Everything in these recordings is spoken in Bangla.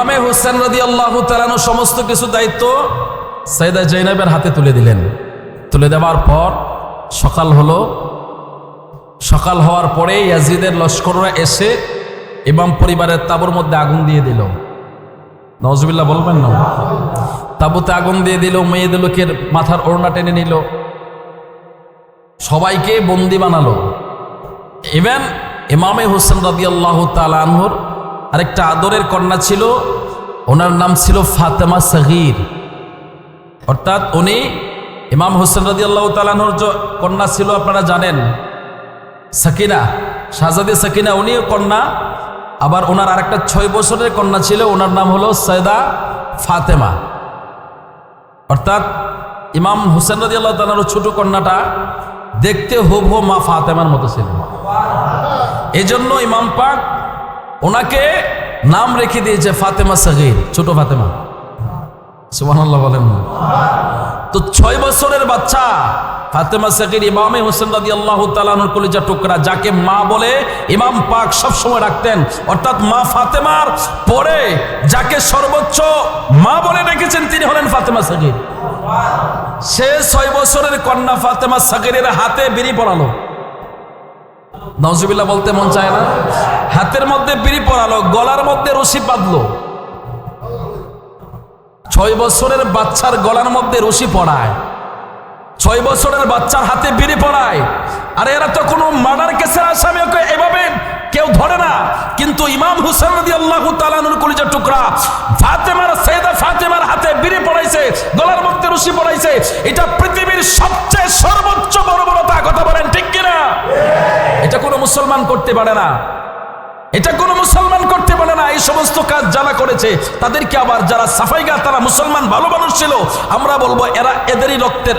ইমামে হোসেন রদি আল্লাহ তালানো সমস্ত কিছু দায়িত্ব সৈয়দা জৈনবের হাতে তুলে দিলেন। তুলে দেওয়ার পর সকাল হলো। সকাল হওয়ার পরে ইয়াজিদের লস্কররা এসে ইমাম পরিবারের তাবুর মধ্যে আগুন দিয়ে দিল। নজবিল্লা বলবেন না। তাবুতে আগুন দিয়ে দিল, মেয়েদের লোকের মাথার ওড়না টেনে নিল। সবাইকে বন্দি বানালো। ইভেন ইমামে হোসেন রাদি আল্লাহ তালানহর আরেকটা আদরের কন্যা ছিল, ওনার নাম ছিল ফাতেমা সগির। অর্থাৎ উনি ইমাম হোসেন রাদি আল্লাহ তালানহর যে কন্যা ছিল, আপনারা জানেন। সাকিনা, শাহজাদি সাকিনা, উনিও কন্যা। আবার ওনার আরেকটা ছয় বছরের কন্যা ছিল, ওনার নাম হলো সৈয়দা ফাতেমা। অর্থাৎ ইমাম হোসেন রাজি আল্লাহ তালার ছোট কন্যাটা দেখতে হুব হো মা ফাতেমার মতো ছিল। এই জন্য ইমাম পাক ওনাকে নাম রেখে দিয়েছে ফাতেমা সাগির, ছোট ফাতেমা। সুবহানাল্লাহ বলেন তো ছয় বছরের বাচ্চা, ফাতেমা সাকির ইমামে হোসেন রাদি আল্লাহ তালানুর কলিজা টুকরা, যাকে মা বলে ইমাম পাক সব সময় রাখতেন। অর্থাৎ মা ফাতেমার পরে যাকে সর্বোচ্চ মা বলে রেখেছেন তিনি হলেন ফাতেমা সাকির সে ছয় বছরের কন্যা ফাতেমা সাকিরের হাতে বিড়ি পড়ালো নজবিল্লা বলতে মন চায় না? হাতের মধ্যে বিড়ি পড়ালো গলার মধ্যে রশি বাঁধলো। ছয় বছরের বাচ্চার গলার মধ্যে রশি পড়ায় ছয় বছরের বাচ্চার হাতে বিড়ি পড়ায় আর এরা তো কোনো মার্ডার কেসের আসামি ওকে এভাবে কেউ ধরে না। কিন্তু ইমাম হুসেন রদি আল্লাহ তালানুর কলিজার টুকরা ফাতেমার, সৈয়দা ফাতেমার হাতে বিড়ি পড়াইছে গলার মধ্যে রশি পড়াইছে এটা পৃথিবীর সবচেয়ে সর্বোচ্চ বর্বরতা, কথা বলেন ঠিক কিনা? কোনো মুসলমান করতে পারে না। এটা কোনো মুসলমান করতে পারে না, এই সমস্ত কাজ যারা করেছে, তাদেরকে আবার যারা সাফাইগা তারা মুসলমান, ভালো মানুষ ছিল, আমরা বলব এরা এদেরই রক্তের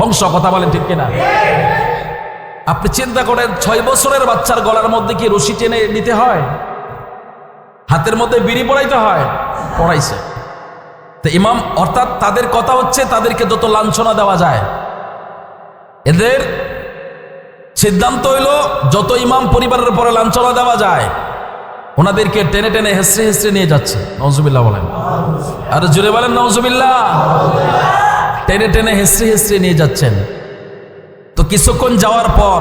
বংশ, কথা বলেন ঠিক কিনা? আপনি চিন্তা করেন, ছয় বছরের বাচ্চার গলার মধ্যে কি রশি টেনে নিতে হয়? হাতের মধ্যে বিড়ি পড়াইতে হয়? পড়াইছে। তো ইমাম, অর্থাৎ তাদের কথা হচ্ছে, তাদেরকে যত লাঞ্ছনা দেওয়া যায়, এদের সিদ্ধান্ত হইল, যত ইমাম পরিবারের পরে লাঞ্ছনা দেওয়া যায়, ওনাদেরকে টেনে টেনে হেসড়ে হেসড়ে নিয়ে যাচ্ছে। নজুবিল্লাহ বলেন। আর জুড়ে বলেন নজুবিল্লাহ টেনে টেনে হেসড়ে হেসড়ে নিয়ে যাচ্ছেন। তো কিছুক্ষণ যাওয়ার পর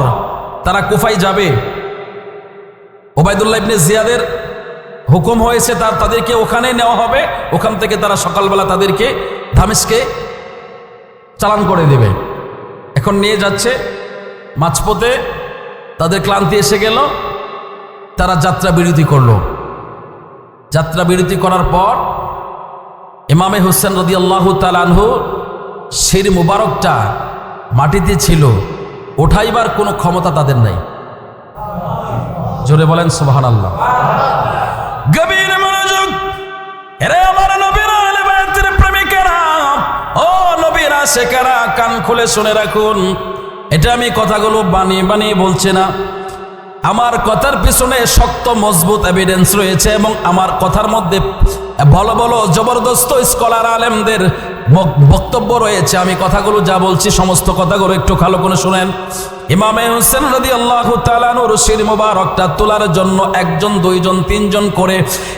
তারা কুফাই যাবে। ওবায়দুল্লাহ ইবনে জিয়াদের হুকুম হয়েছে তার, তাদেরকে ওখানে নেওয়া হবে। ওখান থেকে তারা সকালবেলা তাদেরকে ধামেশকে চালান করে দেবে। এখন নিয়ে যাচ্ছে। মাঝপথে তাদের ক্লান্তি এসে গেল, তারা যাত্রা বিরতি করল। যাত্রা বিরতি করার পর ইমামে হোসেন রদি আল্লাহ তালানহু শির মুবারকটা মাটিতে ছিল, ওঠাইবার কোনো ক্ষমতা তাদের নাই। জোরে বলেন সোহান আল্লাহ গভীর কান খুলে শুনে রাখুন। এটা আমি কথাগুলো বানিয়ে বানিয়ে বলছি না। আমার কথার পিছনে শক্ত, মজবুত এভিডেন্স রয়েছে এবং আমার কথার মধ্যে ভালো ভালো, জবরদস্ত স্কলার আলেমদের বক্তব্য রয়েছে। আমি কথাগুলো যা বলছি, সমস্ত কথাগুলো একটু ভালো করে শুনেন। ইমামে হোসেন রদি আল্লাহ তালানুর শির মুবারকটা তোলার জন্য একজন, দুইজন, তিনজন করে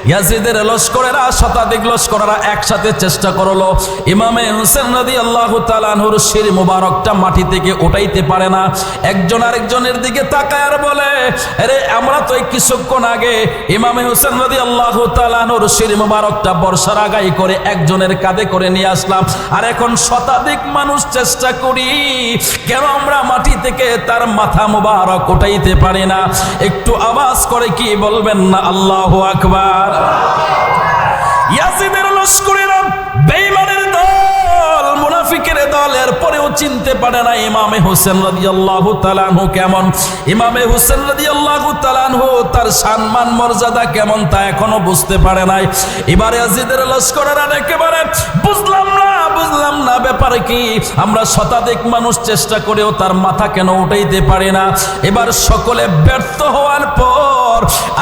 ইয়াজিদের লস্করেরা, শতাধিক লস্করেরা একসাথে চেষ্টা করল। ইমামে হোসেন রদি আল্লাহ তালানুর শির মুবারকটা মাটি থেকে উঠাইতে পারে না। একজন আরেকজনের দিকে তাকায় আর বলে, আরে, আমরা তো এই কিছুক্ষণ আগে ইমামে হোসেন রদি আল্লাহ তালানুর শির মুবারকটা বর্ষার আগাই করে একজনের কাঁধে করে নিয়ে আসলাম। আর এখন শতাধিক মানুষ চেষ্টা করি, কেন আমরা মাটি থেকে তার মাথা মুবারক উঠাইতে পারে না। একটু আওয়াজ করে কি বলবেন না? আল্লাহ আকবার। ইয়াসিদের লস্করেরা দল এরপরেও চিনতে পারে না ইমামে হোসেন রাদিয়াল্লাহু তাআলাহু কেমন। ইমামে হোসেন রাদিয়াল্লাহু তাআলাহু তার সম্মান, মর্যাদা কেমন তা এখনও বুঝতে পারে নাই। এবারে ইয়াজিদের লস্করেরা একেবারে, বুঝলাম না বুঝলাম না, ব্যাপার কি? আমরা শতাধিক মানুষ চেষ্টা করেও তার মাথা কেন উঠাইতে পারি না। এবার সকলে ব্যর্থ হওয়ার পর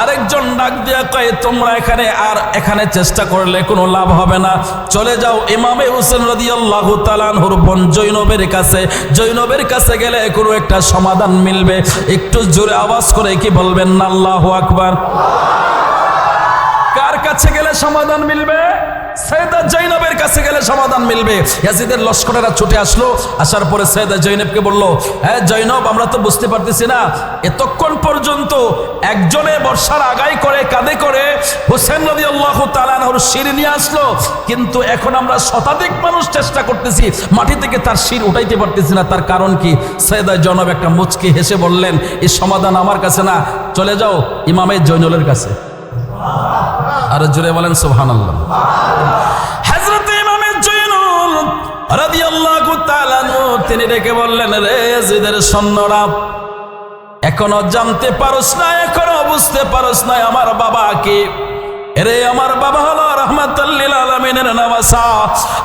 আরেকজন ডাক দিয়া কয়ে, তোমরা এখানে আর এখানে চেষ্টা করলে কোনো লাভ হবে না। চলে যাও ইমামে হুসেন রদি আল্লাহ তালানহুর বোন জৈনবের কাছে। জৈনবের কাছে গেলে কোনো একটা সমাধান মিলবে। একটু জোরে আওয়াজ করে কি বলবেন? না আল্লাহ আকবার। কার কাছে গেলে সমাধান মিলবে? সৈয়দা জৈনবের কাছে গেলে সমাধান মিলবে। ইয়াজিদের লস্করেরা ছুটে আসলো, আসার পরে সৈয়দা জৈনবকে বলল হ্যাঁ জৈনব, আমরা তো বুঝতে পারতেছি না। এতক্ষণ পর্যন্ত একজনে বর্ষার আগাই করে, কাঁধে করে হোসেন নদী আল্লাহ তালানহর শির নিয়ে আসলো। কিন্তু এখন আমরা শতাধিক মানুষ চেষ্টা করতেছি, মাটি থেকে তার শির উঠাইতে পারতেছি না। তার কারণ কি? সৈয়দা জনব একটা মুচকি হেসে বললেন এই সমাধান আমার কাছে না। চলে যাও ইমামে জৈনলের কাছে। আর জুড়ে বলেন সুবহান আল্লাহ তিনি ডেকে বললেন, রে জিদের সৈন্যরা, এখনও জানতে পারস না, এখনও বুঝতে পারস না, আমার বাবা কে? রে আমার বাবা হলো রহমাতুল্লিল আলমিনের নবাসা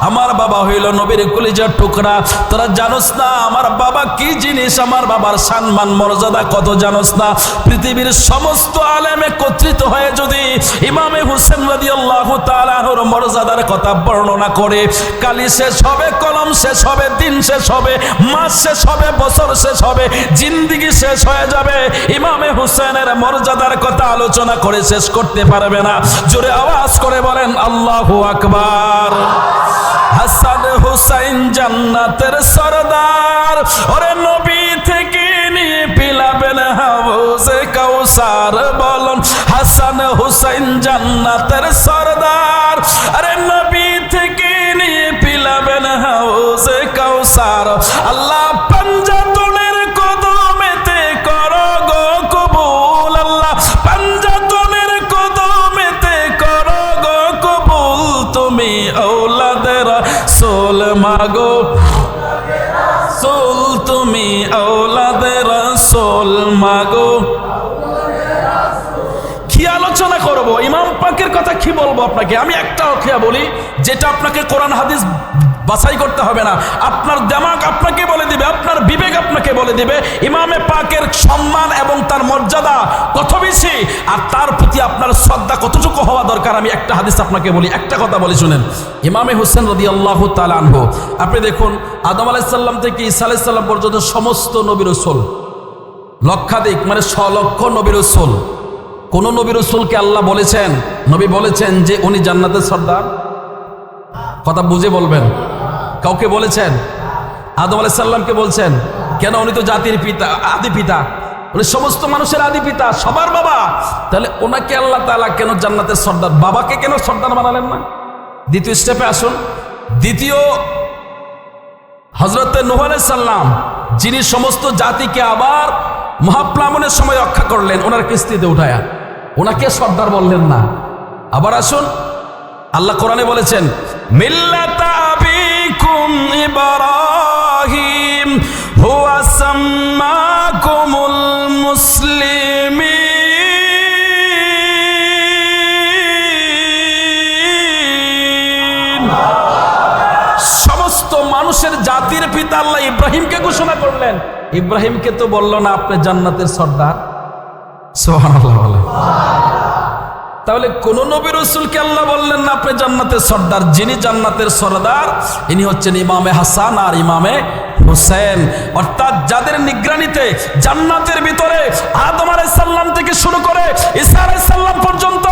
আমার বাবা হইল নবীর কলিজার টুকরা। তোরা জানোস না, আমার বাবা কি জিনিস, আমার বাবার সম্মান, মর্যাদা কত জানোস না। পৃথিবীর সমস্ত আলেম একত্রিত হয়ে যদি ইমামে হুসেন রাদি আল্লাহ তালাহুর মর্যাদার কথা বর্ণনা করে, কালি শেষ হবে, কলম শেষ হবে, দিন শেষ হবে, মাস শেষ হবে, বছর শেষ হবে, জিন্দিগি শেষ হয়ে যাবে। ইমামে হুসেনের মর্যাদার কথা আলোচনা করে শেষ করতে পারবে না। জোরে আওয়াজ করে বলেন, আল্লাহ আকবার। হাসান হুসাইন জান্নাতের সরদার। ওরে নবী থেকে নিয়ে পিলাবেন হাউসে কাউসার বলন, হাসান হুসাইন জান্নাতের সরদার। আরে নবী থেকে নিয়ে পিলাবেন হাউসে কাউসার। আল্লাহ কথা কি বলব আপনাকে? আমি একটা অখিয়া বলি, যেটা আপনাকে কোরআন হাদিস বাছাই করতে হবে না। আপনার দেমাগ আপনাকে বলে দিবে, আপনার বিবেক আপনাকে বলে দিবে। ইমামে পাকের সম্মান এবং তার মর্যাদা কত বেশি? আর তার প্রতি আপনার শ্রদ্ধা কতটুকু হওয়া দরকার? আমি একটা হাদিস আপনাকে বলি, একটা কথা বলি শুনেন। ইমামে হোসেন রদি আল্লাহ তালানহ আপনি দেখুন, আদম আলাইসাল্লাম থেকে ঈসা আলাইসাল্লাম পর্যন্ত সমস্ত নবীর রসুল। লক্ষাধিক মানে ছ লক্ষ নবীর রসুল। কোন নবী রসুলকে আল্লাহ বলেছেন? নবী বলেছেন যে উনি জান্নাতের সর্দার। কথা বুঝে বলবেন। কাউকে বলেছেন? আদম আলাইসাল্লামকে বলছেন, কেন? উনি তো জাতির পিতা, আদি পিতা। উনি সমস্ত মানুষের আদি পিতা, সবার বাবা। তাহলে ওনাকে আল্লাহ তালা কেন জান্নাতের সর্দার? বাবাকে কেন সর্দার বানালেন না? দ্বিতীয় স্টেপে আসুন। দ্বিতীয় হজরত সাল্লাম যিনি সমস্ত জাতিকে আবার মহাপ্লাবনের সময় রক্ষা করলেন ওনার কিস্তিতে উঠায়া। ওনাকে সর্দার বললেন না। আবার আসুন। আল্লাহ কোরআনে বলেছেন সমস্ত মানুষের জাতির পিতা আল্লাহ ইব্রাহিমকে ঘোষণা করলেন। ইব্রাহিমকে তো বলল না, আপনি জান্নাতের সর্দার। তাহলে কোন নবী রসুলকে আল্লাহ বললেন না, আপনি জান্নাতের সর্দার, যিনি জান্নাতের সর্দার, ইনি হচ্ছেন ইমামে হাসান আর ইমামে হোসেন। অর্থাৎ যাদের নিগরানিতে জান্নাতের ভিতরে আদম আলাইসাল্লাম থেকে শুরু করে ঈসা আলাইসাল্লাম পর্যন্ত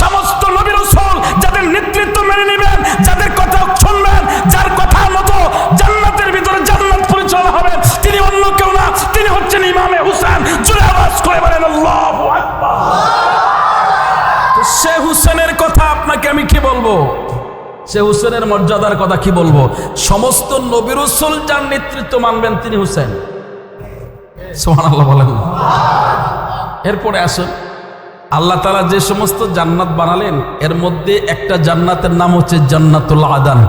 সমস্ত নবী রসুল যাদের নেতৃত্ব মেনে নেবেন, যাদের কথা শুনবেন, যার করে সে হুসেনের কথা আপনাকে আমি কি বলব? সে হুসেনের মর্যাদার কথা কি বলব? সমস্ত নবীর রসুল যার নেতৃত্ব মানবেন তিনি হুসেন। এরপরে আসুন। আল্লাহ তালা যে সমস্ত জান্নাত বানালেন, এর মধ্যে একটা জান্নাতের নাম হচ্ছে জান্নাতুল আদান।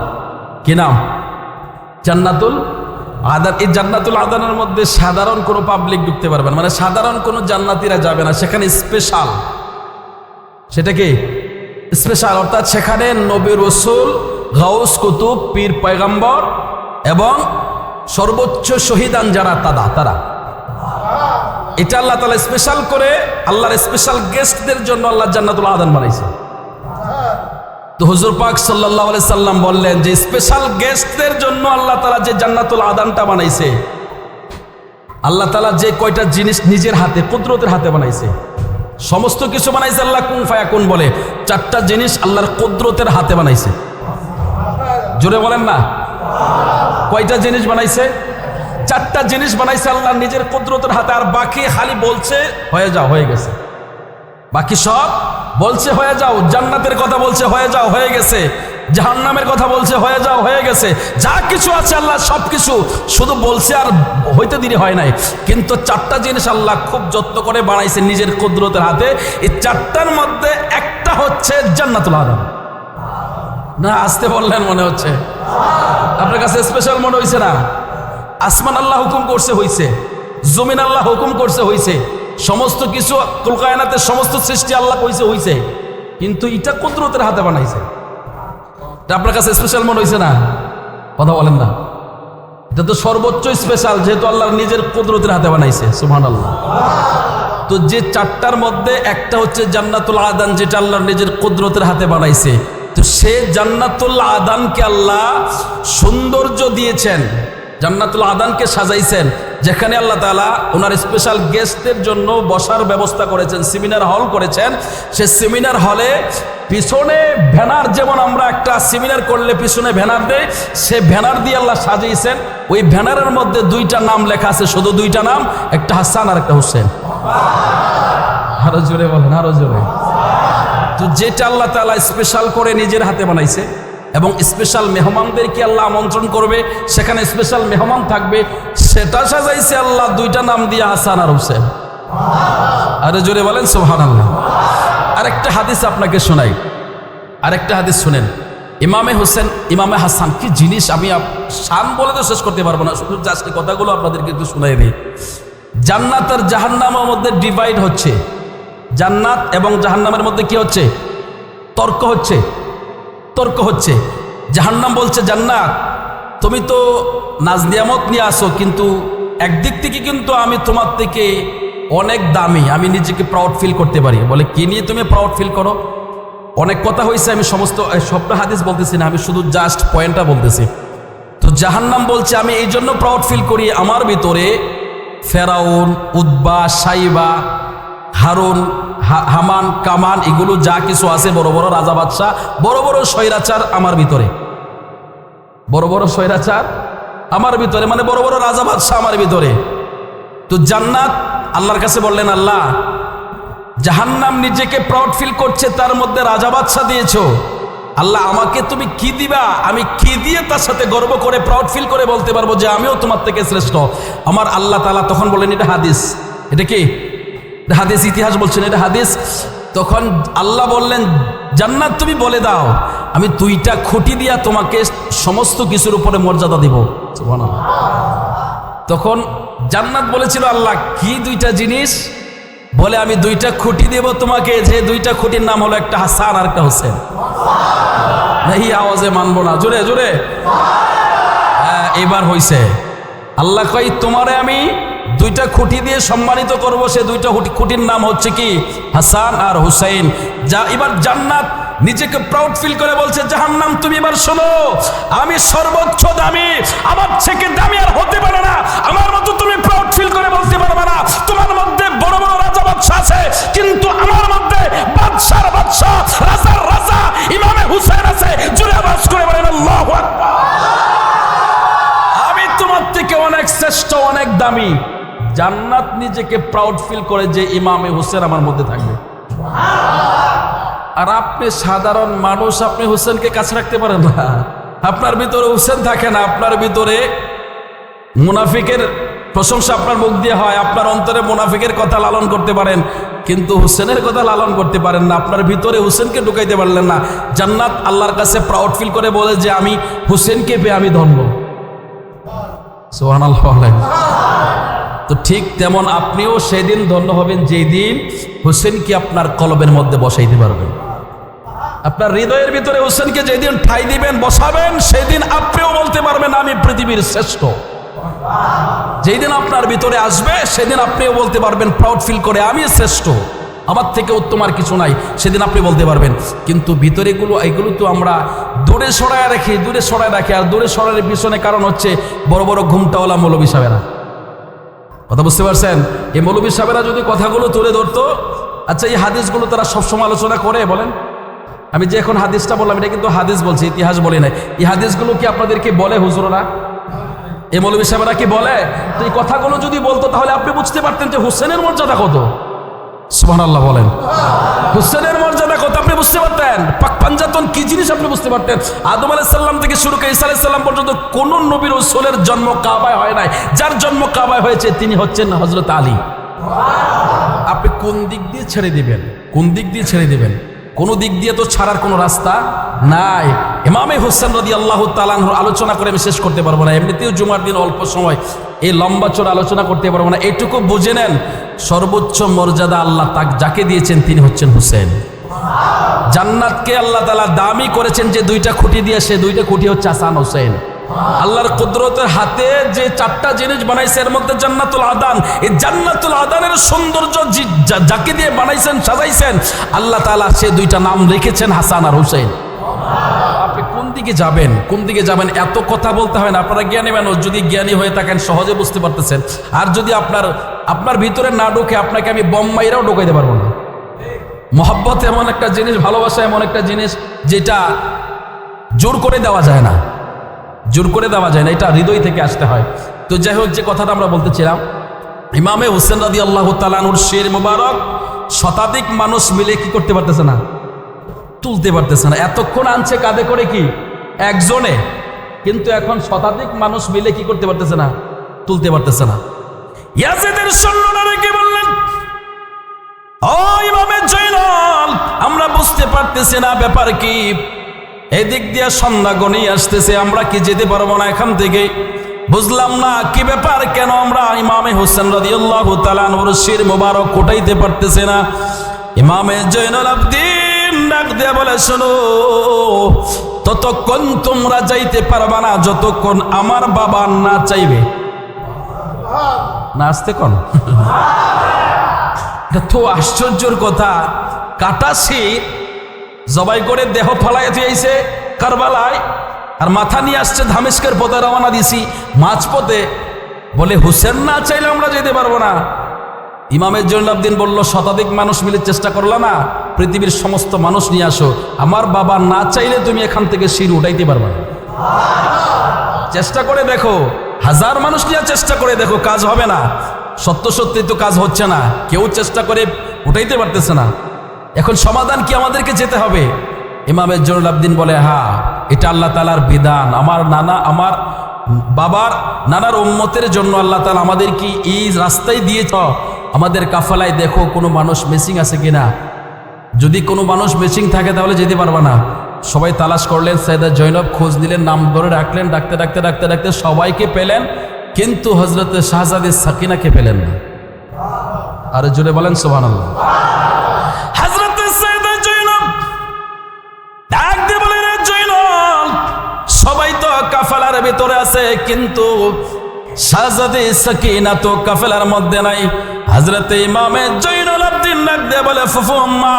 কি নাম? জান্নাতুল আদান এই জান্নাতুল আদানের মধ্যে সাধারণ কোনো পাবলিক ঢুকতে পারবে না। মানে সাধারণ কোনো জান্নাতিরা যাবে না। সেখানে স্পেশাল সেটা কি? স্পেশাল অর্থাৎ সেখানে নবী রসুল, গাউস কুতুব, পীর পয়গম্বর এবং সর্বোচ্চ শহীদান যারা তাদা তারা। এটা আল্লাহ তালা স্পেশাল করে, আল্লাহর স্পেশাল গেস্টদের জন্য আল্লাহ জান্নাতুল আদান বানাইছে। তো হুজুর পাক সাল্লাহ সাল্লাম বললেন যে স্পেশাল গেস্টদের জন্য আল্লাহ তালা যে জান্নাতুল আদানটা বানাইছে, আল্লাহ তালা যে কয়টা জিনিস নিজের হাতে, কুদরতের হাতে বানাইছে, সমস্ত কিছু বানাইছে আল্লাহ কুন ফায়া কুন বলে, চারটা জিনিস আল্লাহর কুদরতের হাতে বানাইছে। জোরে বলেন না। কয়টা জিনিস বানাইছে? চারটা জিনিস বানাইছে আল্লাহ নিজের কুদরতের হাতে, আর বাকি খালি বলছে, হয়ে যাও, হয়ে গেছে। বাকি সব বলছে হয়ে যাও, জান্নাতের কথা বলছে হয়ে যাও, হয়ে গেছে। জাহান্নামের কথা বলছে হয়ে যাও, হয়ে গেছে। যা কিছু আছে আল্লাহ সব কিছু। শুধু বলছে আর হইতে দেরি হয় নাই। কিন্তু চারটা জিনিস আল্লাহ খুব যত্ন করে বানাইছে নিজের কুদরতের হাতে। এই চারটার মধ্যে একটা হচ্ছে জান্নাতুল আদম। না, আসতে বললেন মনে হচ্ছে। আপনার কাছে স্পেশাল মনে হয়েছে না? আসমান আল্লাহ হুকুম করছে হইছে। জমিন আল্লাহ হুকুম করছে হইছে। সমস্ত কিছু কুলকায়নাতে সমস্ত সৃষ্টি আল্লাহ কইছে, হইছে। কিন্তু এটা কুদরতের হাতে বানাইছে। এটা আপনার কাছে স্পেশাল মনে হয়েছে না? কথা বলেন না। এটা তো সর্বোচ্চ স্পেশাল যেহেতু আল্লাহ নিজের কুদরতের হাতে বানাইছে সুহান আল্লাহ তো যে চারটার মধ্যে একটা হচ্ছে জান্নাতুল আদান, যেটা আল্লাহ নিজের কুদরতের হাতে বানাইছে। তো সে জান্নাতুল আদানকে আল্লাহ সৌন্দর্য দিয়েছেন, জান্নাতুল আদানকে সাজাইছেন। যেখানে আল্লাহ তালা ওনার স্পেশাল গেস্টদের জন্য বসার ব্যবস্থা করেছেন সেমিনার হল করেছেন। সে সেমিনার হলে পিছনে ভ্যানার যেমন আমরা একটা সেমিনার করলে পিছনে ভ্যানার দেয়, সে ভ্যানার দিয়ে আল্লাহ সাজিয়েছেন। ওই ভ্যানারের মধ্যে দুইটা নাম লেখা আছে, শুধু দুইটা নাম, একটা হাসান আর একটা হোসেন। আরও জোরে বলেন, আরও জোরে। তো যেটা আল্লাহ তালা স্পেশাল করে নিজের হাতে বানাইছে এবং স্পেশাল মেহমানদেরকে আল্লাহ আমন্ত্রণ করবে, সেখানে স্পেশাল মেহমান থাকবে, সেটা সাজাইছে আল্লাহ, দুইটা নাম দিয়ে হাসান আর হুসেন। আরে জোরে বলেন সোহান আল্লাহ আরেকটা হাদিস আপনাকে শোনাই। আরেকটা হাদিস শুনেন। ইমামে হোসেন, ইমামে হাসান, কি জিনিস আমি শান বলে তো শেষ করতে পারব না, শুধু জাস্ট কথাগুলো আপনাদেরকে একটু শোনাই দিই। জান্নাত আর জাহান্নামের মধ্যে ডিভাইড হচ্ছে। জান্নাত এবং জাহান্নামের মধ্যে কি হচ্ছে? তর্ক হচ্ছে। তর্ক হচ্ছে। জাহান্নাম বলছে, জান্নাত, তুমি তো নাজ নিয়ামত নিয়ে আসো, কিন্তু একদিক থেকে কিন্তু আমি তোমার থেকে অনেক দামি, আমি নিজেকে প্রাউড ফিল করতে পারি। বলে, কি নিয়ে তুমি প্রাউড ফিল করো? অনেক কথা হয়েছে, আমি সমস্ত সবটা হাদিস বলতেছি না, আমি শুধু জাস্ট পয়েন্টটা বলতেছি। তো জাহান্নাম বলছে, আমি এই জন্য প্রাউড ফিল করি আমার ভিতরে ফেরাউন উদ্বা সাইবা, হারুন হামান, কামান, এগুলো যা কিছু আছে, বড় বড় রাজা বাদশাহ, বড় বড় স্বৈরাচার আমার ভিতরে। বড় বড় স্বৈরাচার আমার ভিতরে মানে বড় বড় রাজা বাদশাহ আমার ভিতরে। তো জান্নাত, আল্লাহর কাছে বললেন, আল্লাহ, জাহান্নাম নিজেকে প্রাউড ফিল করছে, তার মধ্যে রাজা বাদশাহ দিয়েছ। আল্লাহ, আমাকে তুমি কি দিবা? আমি কি দিয়ে তার সাথে গর্ব করে প্রাউড ফিল করে বলতে পারব যে আমিও তোমার থেকে শ্রেষ্ঠ? আমার আল্লাহ তালা তখন বলেন এটা হাদিস। এটা কি? হাদিস ইতিহাস বলছেন এটা হাদিস। তখন আল্লাহ বললেন জান্নাত তুমি বলে দাও আমি দুইটা খুঁটি দিয়া তোমাকে সমস্ত কিছুর উপরে মর্যাদা দিব। তখন জান্নাত বলেছিল আল্লাহ কি দুইটা জিনিস? বলে আমি দুইটা খুঁটি দেব তোমাকে যে দুইটা খুঁটির নাম হলো একটা হাসান আর একটা হোসেন। এই আওয়াজে মানবো না। জোরে জোরে। হ্যাঁ, এবার হইছে। আল্লাহ কই তোমারে আমি দুইটা খুঁটি দিয়ে সম্মানিত করব, সে দুইটা খুঁটির নাম হচ্ছে কি? হাসান আর হুসাইন। যা এবার জান্নাত নিজেকে প্রাউড ফিল করে বলছে, জাহান্নাম, তুমি এবার শোনো, আমি সর্বোচ্চ দামি, আমার থেকে দামি আর হতে পারে না। আমার মতো তুমি প্রাউড ফিল করে বলতে পারবে না। তোমার মধ্যে বড় বড় রাজা বাদশা আছে, কিন্তু আমার মধ্যে বাদশার বাদশা রাজার রাজা, ইমামে হুসেন আছে। জুড়ে আওয়াজ করে বলেন, আল্লাহু আমি তোমার থেকে অনেক শ্রেষ্ঠ, অনেক দামি। জান্নাত নিজেকে প্রাউড ফিল করে যে ইমামে হোসেন আমার মধ্যে থাকবে। আর আপনি সাধারণ মানুষ, আপনি হোসেনকে কাছে রাখতে পারেন না। আপনার ভিতরে হোসেন থাকে না, আপনার ভিতরে মুনাফিকের প্রশংসা আপনার মুখ দিয়ে হয়, আপনার অন্তরে মুনাফিকের কথা লালন করতে পারেন, কিন্তু হুসেনের কথা লালন করতে পারেন না, আপনার ভিতরে হুসেনকে ঢুকাইতে পারলেন না। জান্নাত আল্লাহর কাছে প্রাউড ফিল করে বলে যে আমি হুসেনকে পেয়ে আমি ধন্য। সোহান তো ঠিক তেমন আপনিও সেদিন ধন্য হবেন, যেই দিন হোসেনকে আপনার কলবের মধ্যে বসাইতে পারবেন। আপনার হৃদয়ের ভিতরে হোসেনকে যেদিন ঠাই দিবেন, বসাবেন, সেদিন আপনিও বলতে পারবেন, আমি পৃথিবীর শ্রেষ্ঠ। যেই দিন আপনার ভিতরে আসবে, সেদিন আপনিও বলতে পারবেন প্রাউড ফিল করে, আমি শ্রেষ্ঠ। আমার থেকে উত্তম আর কিছু নাই, সেদিন আপনি বলতে পারবেন। কিন্তু ভিতরেগুলো এগুলো তো আমরা দূরে সরায় রাখি, দূরে সরায় রাখি, আর দূরে সরানোর পিছনে কারণ হচ্ছে বড় বড় ঘুমটাওয়ালা মৌলবী সাহেবেরা। কথা বুঝতে পারছেন? এই মৌলবী সাহেবেরা যদি কথাগুলো তুলে ধরতো আচ্ছা এই হাদিসগুলো তারা সবসময় আলোচনা করে, বলেন। আমি যে এখন হাদিসটা বললাম, এটা কিন্তু হাদিস বলছি, ইতিহাস বলি নাই। এই হাদিসগুলো কি আপনাদেরকে বলে হুজুররা? এই মৌলবী সাহেবরা কি বলে? তো এই কথাগুলো যদি বলতো, তাহলে আপনি বুঝতে পারতেন যে হুসেনের মর্যাদা কত। সুবহান আল্লাহ বলেন। হুসেনের বুঝতে পারতেন? পাক পাঞ্জাতন কি জিনিস আপনি বুঝতে পারতেন? আদম আলাইহিস সালাম থেকে শুরু করে ঈসা আলাইহিস সালাম পর্যন্ত কোন নবীর রসুলের জন্ম কাবায় হয় নাই। যার জন্ম কাবায় হয়েছে তিনি হচ্ছেন হজরত আলী। আপনি কোন দিক দিয়ে ছেড়ে দিবেন? কোন দিক দিয়ে ছেড়ে দিবেন? কোন দিক দিয়ে তো ছাড়ার কোনো রাস্তা নাই। ইমামে হোসেন রদি আল্লাহ তালানহর আলোচনা করে আমি শেষ করতে পারব না। এমনিতেও জুমার দিন অল্প সময়। এই লম্বা চোর আলোচনা করতে পারব না। এটুকু বুঝে নেন, সর্বোচ্চ মর্যাদা আল্লাহ তাক যাকে দিয়েছেন তিনি হচ্ছেন হুসেন। জান্নাতকে আল্লাহ তালা দামি করেছেন যে দুইটা খুঁটি দিয়ে, সে দুইটা খুঁটি হচ্ছে আসান হোসেন। আল্লাহর কুদরতের হাতে যে চারটা জিনিস বানাইছে, এর মধ্যে জান্নাতুল আদান। এই জান্নাতুল আদানের সৌন্দর্য যাকে দিয়ে বানাইছেন, সাজাইছেন, আল্লাহ তাআলা সে দুইটা নাম রেখেছেন হাসান আর হুসেন। আপনি কোন দিকে যাবেন? কোন দিকে যাবেন? এত কথা বলতে হয় না। আপনারা জ্ঞানী মানুষ, যদি জ্ঞানী হয়ে থাকেন, সহজে বুঝতে পারতেছেন। আর যদি আপনার আপনার ভিতরে না ঢোকে, আপনাকে আমি বম্বাইরাও ঢোকাইতে পারব না। মহব্বত এমন একটা জিনিস, ভালোবাসা এমন একটা জিনিস যেটা জোর করে দেওয়া যায় না। জোর করে দেওয়া যায় না, এটা হৃদয় থেকে আসতে হয়। তো যাই হোক, যে কথাটা আমরা বলতেছিলাম, ইমামে হোসেন রাদি আল্লাহ তালানুর শের মোবারক শতাধিক মানুষ মিলে কি করতে পারতেছে না? তুলতে পারতেছে না। এতক্ষণ আনছে কাঁধে করে কি? একজনে। কিন্তু এখন শতাধিক মানুষ মিলে কি করতে পারতেছে না? তুলতে পারতেছে না। ইয়াজিদের সৈন্যরা আমরা বুঝতে পারতেছি না ব্যাপার কি। এদিক দিয়ে সন্ধ্যা গনেই আসতেছে, আমরা কি যেতে পারব না এখান থেকে? বুঝলাম না, কি ব্যাপার কেন আমরা ইমামে হোসেন রাদিয়াল্লাহু তাআলা নূর শির মোবারক কোটাইতে পারতেছে না? ইমামে জয়নুল আবদিন ডাক দিয়ে বলে, শোনো, ততক্ষণ তোমরা যাইতে পারবা না, যতক্ষণ আমার বাবা না চাইবে। না, আসতে কোন? তো আশ্চর্যর কথা কাটা শীত জবাই করে দেহ ফালাই দিয়েছে কারবালায়, আর মাথা নিয়ে আসছে ধামেস্কের পথে রওনা দিছি। মাঝ পথে বলে, হুসেন না, চাইলে আমরা যেতে পারব না। ইমামের জৈনাবদিন বলল, শতাধিক মানুষ মিলে চেষ্টা করলা না, পৃথিবীর সমস্ত মানুষ নিয়ে আসো। আমার বাবা না চাইলে তুমি এখান থেকে শির উঠাইতে পারবা চেষ্টা করে দেখো, হাজার মানুষ নিয়ে চেষ্টা করে দেখো, কাজ হবে না। সত্য সত্যি তো কাজ হচ্ছে না। কেউ চেষ্টা করে উঠাইতে পারতেছে না। এখন সমাধান কি আমাদেরকে যেতে হবে? ইমামের জরুল আবদিন বলে হ্যাঁ এটা আল্লাহ তালার বিধান। আমার নানা, আমার বাবার, নানার উম্মতের জন্য আল্লাহ তালা আমাদের কি এই রাস্তায় দিয়েছ? আমাদের কাফালায় দেখো কোনো মানুষ মিসিং আছে কিনা? যদি কোনো মানুষ মিসিং থাকে তাহলে যেতে পারবা না। সবাই তালাশ করলেন সৈয়দা জৈনব খোঁজ নিলেন, নাম ধরে রাখলেন ডাকতে ডাকতে ডাকতে ডাকতে সবাইকে পেলেন। কিন্তু হজরত শাহজাদি সাকিনাকে পেলেন না। আর জুড়ে বলেন সোহান হজরত সৈয়দা ডাক দিয়ে বলেন, "এ জৈনব, সবাই তো কাফেলার ভিতরে আছে, কিন্তু শাহজাদি সাকিনা তো কাফেলার মধ্যে নাই। হজরত ইমামে জৈনুল আব্দিন ডাক দিয়ে বলে, ফুফু আম্মা,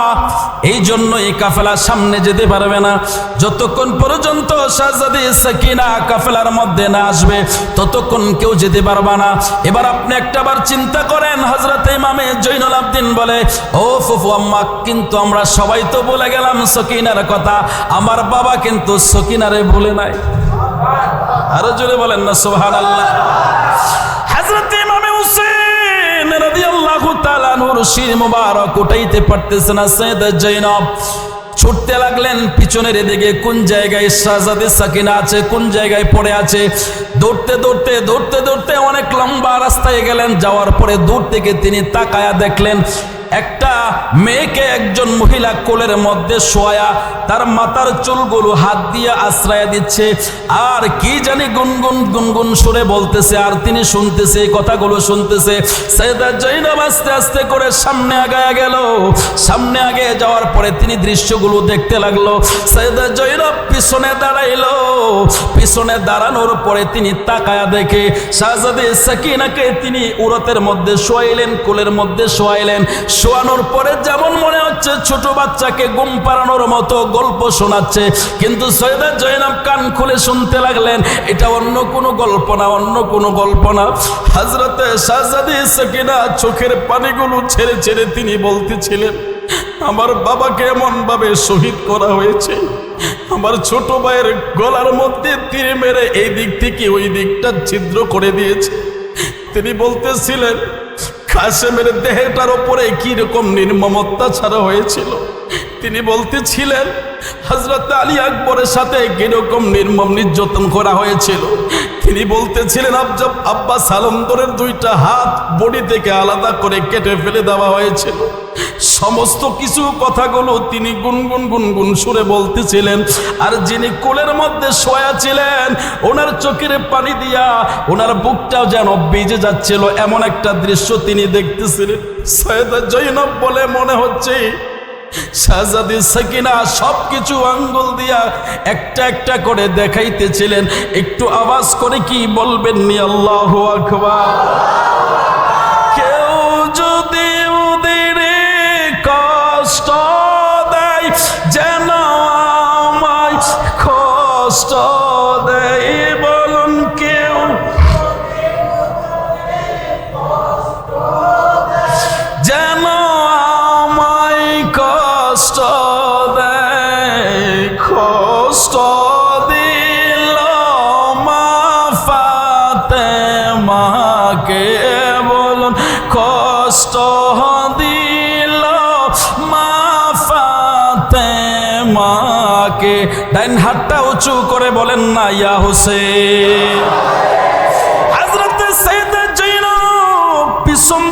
এই জন্য এই কাফেলার সামনে যেতে পারবে না। যতক্ষণ পর্যন্ত শাহজাদি সাকিনা কাফেলার মধ্যে না আসবে, ততক্ষণ কেউ যেতে পারবা না। এবার আপনি একটাবার চিন্তা করেন হজরত ইমামে জৈনুল আব্দিন বলে, ও ফুফু আম্মা, কিন্তু আমরা সবাই তো বলে গেলাম সকিনার কথা। আমার বাবা কিন্তু সকিনারে বলে নাই। আরও জোরে বলেন না সোহান আল্লাহ রাদিয়াল্লাহু তাআলা নূর শির মুবারক উঠাইতে পারতেছে না সৈয়দ জৈনব। ছুটতে লাগলেন, পিছনের এদিকে কোন জায়গায় শাহজাদে সাকিনা আছে, কোন জায়গায় পড়ে আছে। দৌড়তে দৌড়তে দৌড়তে দৌড়তে অনেক লম্বা রাস্তায় গেলেন, যাওয়ার পরে দূর থেকে তিনি তাকায়া দেখলেন একটা মেয়েকে একজন মহিলা কোলের মধ্যে শোয়া, তার মাথার চুলগুলো হাত দিয়ে আশ্রয় দিচ্ছে, আর কি জানি গুনগুন গুনগুন সুরে বলতেছে, আর তিনি শুনতেছে কথাগুলো শুনতেছে। সৈয়দা জৈনব আস্তে আস্তে করে সামনে আগায় গেল। সামনে আগে যাওয়ার পরে তিনি দৃশ্যগুলো দেখতে লাগল। সৈয়দা জৈনব পিছনে দাঁড়াইলো। পিছনে দাঁড়ানোর পরে তিনি তাকায়া দেখে শাহজাদে সাকিনাকে তিনি উরতের মধ্যে শোয়াইলেন, কোলের মধ্যে শোয়াইলেন। শোয়ানোর পরে যেমন মনে হচ্ছে ছোট বাচ্চাকে ঘুম পাড়ানোর মতো গল্প শোনাচ্ছে, কিন্তু সৈয়দা জয়নাব কান খুলে শুনতে লাগলেন, এটা অন্য কোনো গল্প না, অন্য কোনো গল্প না। হাজরতে শাহজাদি সকিনা চোখের পানিগুলো ছেড়ে ছেড়ে তিনি বলতেছিলেন, আমার বাবাকে এমন ভাবে শহীদ করা হয়েছে। আমার ছোট ভাইয়ের গলার মধ্যে তীরে মেরে এই দিক থেকে ওই দিকটা ছিদ্র করে দিয়েছে? তিনি বলতেছিলেন কাশেমের দেহটার ওপরে কি রকম নির্মম অত্যাচার হয়েছিল। তিনি বলতেছিলেন হজরত আলী আকবরের সাথে কীরকম নির্মম নির্যাতন করা হয়েছিল? তিনি বলতেছিলেন আবজব আব্বাস আলমদরের দুইটা হাত বডি থেকে আলাদা করে কেটে ফেলে দেওয়া হয়েছিল। সমস্ত কিছু কথাগুলো তিনি গুনগুন গুনগুন সুরে বলতেছিলেন। আর যিনি কোলের মধ্যে শোয়া ছিলেন, ওনার চোখের পানি দিয়া ওনার বুকটাও যেন ভিজে যাচ্ছিল। এমন একটা দৃশ্য তিনি দেখতেছিলেন। সৈয়দা জৈনব বলে মনে হচ্ছে, শাহজাদি আঙ্গুল দিয়া একটা একটা করে দেখাইতেছিলেন। একটু আওয়াজ করে কি বলবেন নি? আল্লাহ আকবার। কষ্ট ডাইন হাতটা উঁচু করে বলেন না, ইয়া হযরত পিছন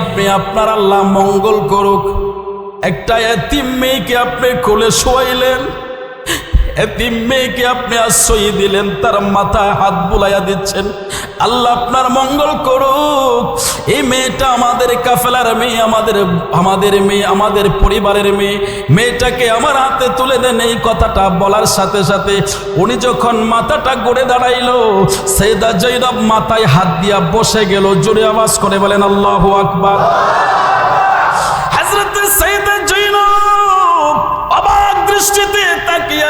আপনি? আপনার আল্লাহ মঙ্গল করুক। একটা এতিম মেয়েকে আপনি কোলে শোয়াইলেন। এতিম মেয়েকে আপনি আশ্রয় দিলেন, তার মাথায় হাত বুলাইয়া দিচ্ছেন। আল্লাহ আপনার মঙ্গল করুক। এই মেয়েটা আমাদের কাফেলার মেয়ে, আমাদের আমাদের মেয়ে, আমাদের পরিবারের মেয়ে। মেয়েটাকে আমার হাতে তুলে দেন এই কথাটা বলার সাথে সাথে উনি যখন মাথাটা গড়ে দাঁড়াইলো সেদা জৈরব মাথায় হাত দিয়া বসে গেল, জোরে আওয়াজ করে বলেন, আল্লাহ আকবার।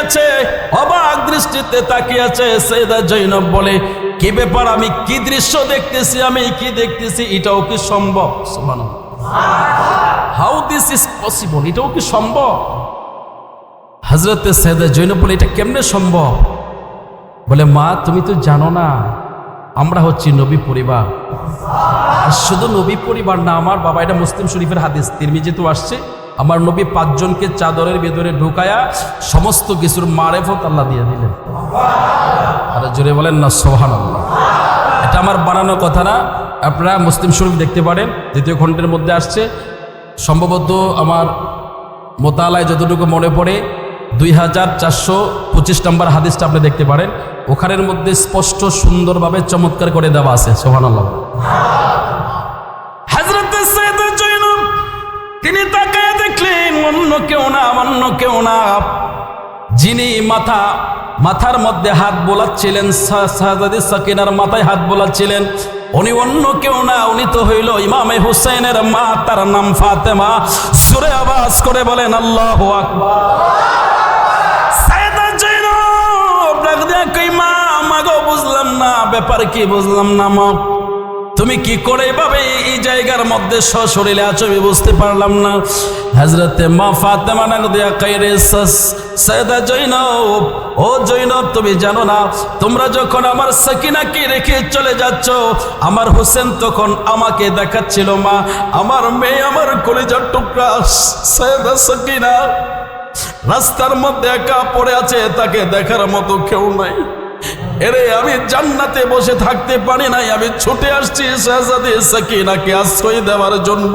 আছে অবাক দৃষ্টিতে তাকিয়ে আছে সৈয়দা জৈনব বলে, কি ব্যাপার? আমি কি দৃশ্য দেখতেছি? আমি কি দেখতেছি? এটাও কি সম্ভব? হাউ দিস ইজ পসিবল এটাও কি সম্ভব? হজরতে সৈয়দা জৈনব বলে, এটা কেমনে সম্ভব? বলে, মা, তুমি তো জানো না, আমরা হচ্ছি নবী পরিবার। আর শুধু নবী পরিবার না, আমার বাবা এটা মুসলিম শরীফের হাদিস। তিরমিজি তো আসছে। আমার নবী পাঁচজনকে চাদরের ভেতরে ঢুকায়া সমস্ত কিছুর মারেফত আল্লাহ দিয়ে দিলেন। আর জোরে বলেন না সোহান আল্লাহ এটা আমার বানানো কথা না। আপনারা মুসলিম শরীফ দেখতে পারেন, দ্বিতীয় খণ্ডের মধ্যে আসছে। সম্ভবত আমার মোতালায় যতটুকু মনে পড়ে, দুই হাজার চারশো পঁচিশ নম্বর হাদিসটা আপনি দেখতে পারেন। ওখানের মধ্যে স্পষ্ট সুন্দরভাবে চমৎকার করে দেওয়া আছে সোহান আল্লাহ তিনি দেখলেন অন্য কেউ না অন্য কেউ না। যিনি মাথা, মাথার মধ্যে হাত বোলাচ্ছিলেন সাহাদি সাকিনার মাথায় হাত বোলাচ্ছিলেন, উনি অন্য কেউ না, উনি তো হইল ইমামে হুসেনের মা, তার নাম ফাতেমা। সুরে আবাস করে বলেন, আল্লাহ আকবার। বুঝলাম না, ব্যাপার কি বুঝলাম না, মা? তুমি কি করে এভাবে এই জায়গার মধ্যে সশরীরে আছো, আমি বুঝতে পারলাম না। হাজরতে মা ফাতেমা নাক দিয়া কাইরে সৈয়দা জৈনব, ও জৈনব, তুমি জানো না, তোমরা যখন আমার সাকিনাকে রেখে চলে যাচ্ছ, আমার হোসেন তখন আমাকে দেখাচ্ছিল মা, আমার মেয়ে, আমার কলিজার টুকরা, সৈয়দা সাকিনা, রাস্তার মধ্যে একা পড়ে আছে, তাকে দেখার মতো কেউ নাই। এরে, আমি জান্নাতে বসে থাকতে পারি নাই, আমি ছুটে আসছি শাহজাদি সাকিনাকে আশ্রয় দেওয়ার জন্য।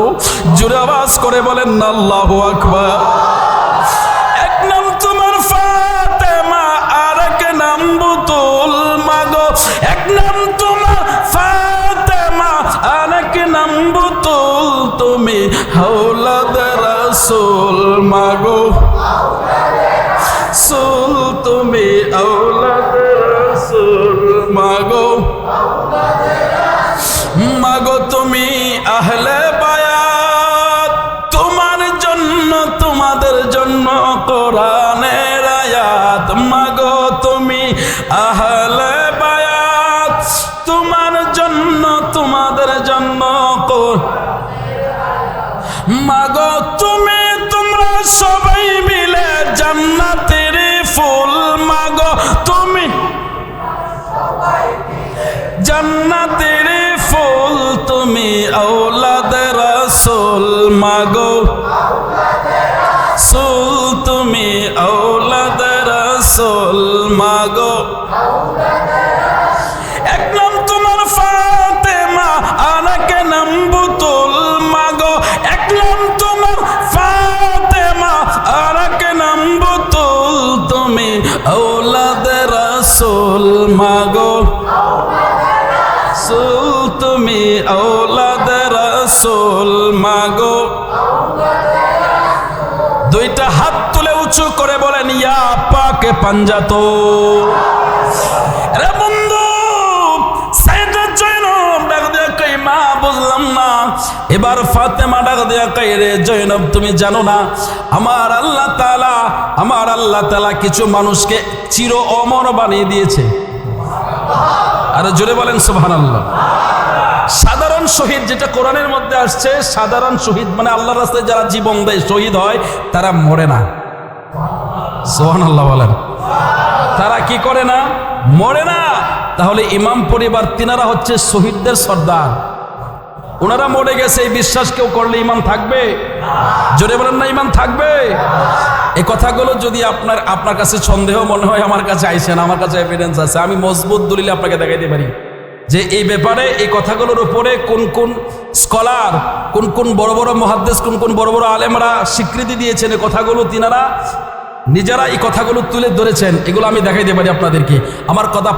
জুড়ে আওয়াজ করে বলেন, আল্লাহ আকবার। আর এক মাগো। আর এক তুমি, হাওলাদ রাসূল মাগো। সুল তুমি আওলাদ আউলাদ রসুল মাগো পাঞ্জাতো। এবার ফাতেমা ডাক দিয়া কই রে জয়নব তুমি জানো না, আমার আল্লাহ তালা আমার আল্লাহ তালা কিছু মানুষকে চির অমর বানিয়ে দিয়েছে। আর জোরে বলেন, সুবহানাল্লাহ। সাধারণ শহীদ যেটা কোরআনের মধ্যে আসছে, সাধারণ শহীদ মানে আল্লাহর রাস্তায় যারা জীবন দেয়, শহীদ হয়, তারা মরে না। সুবহানাল্লাহ বলেন। তারা কি করে না? মরে না? তাহলে ইমাম পরিবার তিনারা হচ্ছে শহীদদের সর্দার। ওনারা মরে গেছে, এই বিশ্বাস কেউ করলে ইমাম থাকবে? জোরে বলেন না, ইমাম থাকবে? এই কথাগুলো যদি আপনার আপনার কাছে সন্দেহ মনে হয়, আমার কাছে আইসেন আমার কাছে এভিডেন্স আছে। আমি মজবুত দলিল আপনাকে দেখাইতে পারি। যে এই ব্যাপারে, এই কথাগুলোর উপরে কোন কোন স্কলার কোন কোন বড় বড় মহাদ্দেশ, কোন কোন বড় বড় আলেমরা স্বীকৃতি দিয়েছেন এই কথাগুলো তিনারা নিজেরা এই কথাগুলো তুলে ধরেছেন এগুলো আমি দেখাইতে পারি আপনাদেরকে। আমার কথা